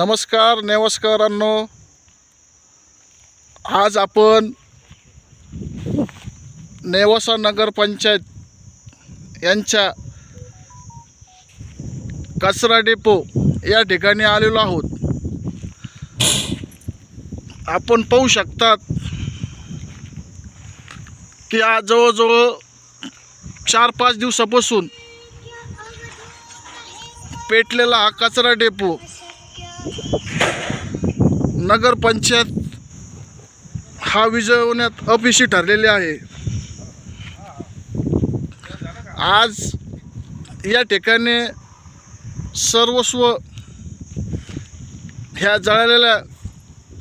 नमस्कार नेवस्करांनो आज आपण नेवासा नगरपंचायत यांच्या कचरा डेपो या ठिकाणी आलेलो आहोत. आपण पाहू शकतात की आज जवळजवळ चार पाच दिवसापासून पेटलेला हा कचरा डेपो नगरपंचायत हा विजवण्यात अपयशी ठरलेले आहे. आज या ठिकाणी सर्वस्व ह्या जळालेल्या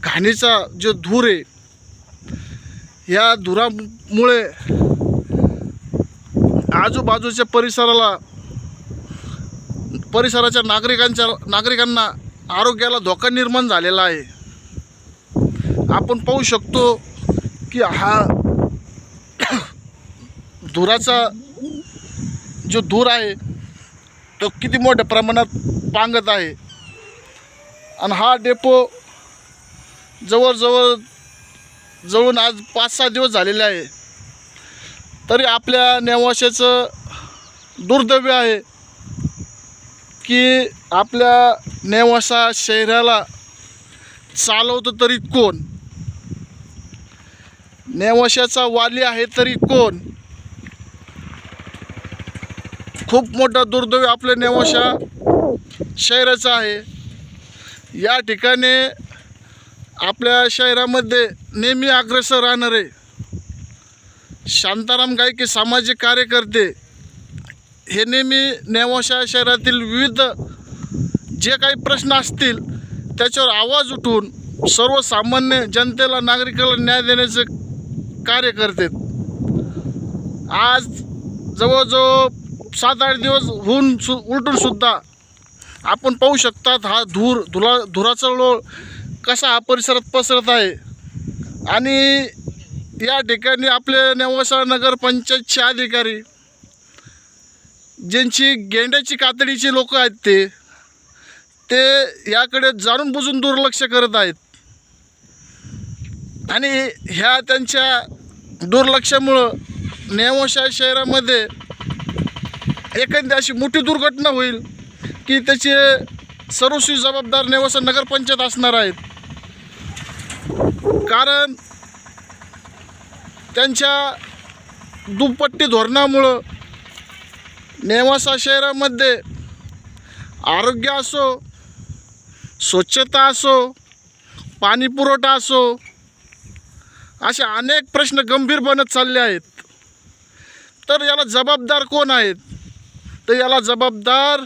घाणीचा जो धूर आहे ह्या धुरामुळे आजूबाजूच्या परिसराला परिसराच्या नागरिकांच्या नागरिकांना आरोग्याला धोका निर्माण झालेला आहे. आपण पाहू शकतो की हा धुराचा जो धूर आहे तो किती मोठ्या प्रमाणात पांगत आहे. आणि हा डेपो जवळजवळ जवळून आज पाच सहा दिवस झालेले आहे. तरी आपल्या नेवाशाचं दुर्दैव्य आहे की आपल्या नेवासा शहराला चालवतं तरी कोण? नेवाशाचा वाली आहे तरी कोण? खूप मोठा दुर्दैव आपल्या नेवाशा शहराचा आहे. या ठिकाणी आपल्या शहरामध्ये नेहमी अग्रसर राहणारे शांताराम गायके सामाजिक कार्यकर्ते हे नेहमी नेवाशा शहरातील विविध जे काही प्रश्न असतील त्याच्यावर आवाज उठवून सर्वसामान्य जनतेला नागरिकाला न्याय देण्याचं कार्य करतात आज जवळजवळ सात आठ दिवस होऊन सु उलटून सुद्धा आपण पाहू शकतात हा धूर धुरा धुराचा लोळ कसा हा परिसरात पसरत आहे. आणि या ठिकाणी आपले नेवासा नगरपंचायतचे अधिकारी ज्यांची गेंड्याची कातडीची लोक आहेत ते ते याकडे जाणून बुजून दुर्लक्ष करत आहेत. आणि ह्या त्यांच्या दुर्लक्षामुळं नेमोशा शहरामध्ये एखादी अशी मोठी दुर्घटना होईल की त्याचे सर्वस्वी जबाबदार नेवासा नगरपंचायत असणार आहेत. कारण त्यांच्या दुपट्टी धोरणामुळं नेवासा शहरामध्ये आरोग्य असो स्वच्छता असो पाणीपुरवठा असो असे अनेक प्रश्न गंभीर बनत चालले आहेत. तर याला जबाबदार कोण आहेत? तर याला जबाबदार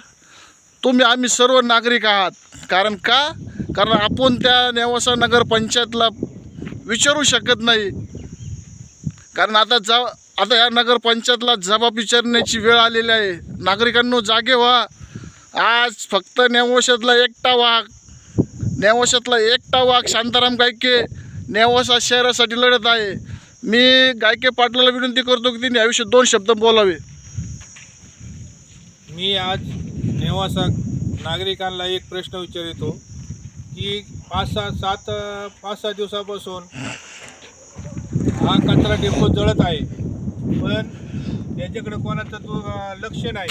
तुम्ही आम्ही सर्व नागरिक आहात. कारण का? कारण आपण त्या नेवासा नगरपंचायतला विचारू शकत नाही. कारण आता जा आता या नगरपंचायतला जबाब विचारण्याची वेळ आलेली आहे. नागरिकांनो जागे व्हा. आज फक्त नेवशातला एकटा वाघ नेवाशातला एकटा वाघ शांताराम गायके नेवासा शहरासाठी लढत आहे. मी गायके पाटलाला विनंती करतो की तिने आयुष्यात दोन शब्द बोलावे. मी आज नेवासा नागरिकांना एक प्रश्न विचारितो की पाच सहा सात पाच सहा दिवसापासून हा कचरा डेपो जळत आहे पण त्याच्याकडे कोणाचं तो लक्ष नाही.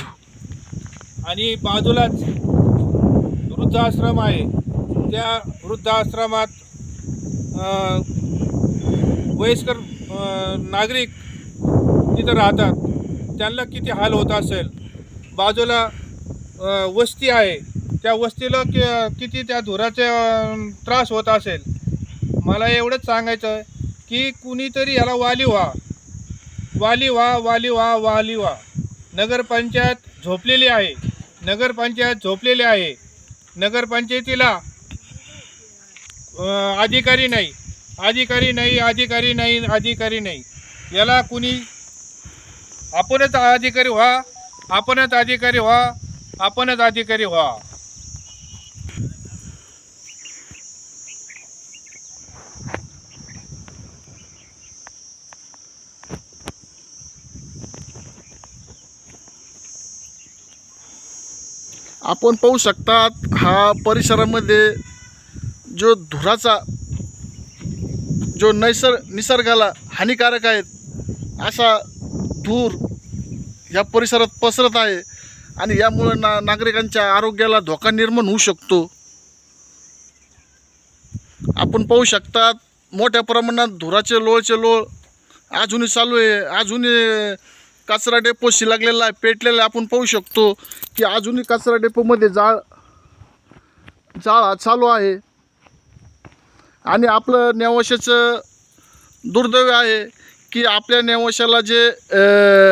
आणि बाजूलाच वृद्धाश्रम आहे. त्या वृद्धाश्रमात वयस्कर नागरिक तिथं राहतात त्यांना किती हाल होत असेल? बाजूला वस्ती आहे. त्या वस्तीला कि किती त्या धुराचे त्रास होत असेल? मला एवढंच सांगायचं आहे की कुणीतरी याला वाली व्हा. वाली व्हा वाली व्हा वाली व्हा. नगरपंचायत झोपलेली आहे. नगरपंचायत झोपलेली आहे. नगरपंचायतीला अधिकारी नाही. अधिकारी नाही अधिकारी नाही अधिकारी नाही. याला कुणी आपणच अधिकारी व्हा आपणच अधिकारी व्हा आपणच अधिकारी व्हा. आपण पाहू शकतात हा परिसरामध्ये जो धुराचा जो नैसर निसर्गाला हानिकारक आहेत असा धूर या परिसरात पसरत आहे आणि यामुळं ना नागरिकांच्या आरोग्याला धोका निर्माण होऊ शकतो. आपण पाहू शकतात मोठ्या प्रमाणात धुराचे लोळचे लोळ अजूनही चालू आहे. अजूनही कचरा डेपोशी लागलेला आहे पेटलेला आपण पाहू शकतो की अजूनही कचरा डेपोमध्ये जाळ जाळ हा चालू आहे. आणि आपलं नेवशाचं दुर्दैव आहे की आपल्या नेवशाला जे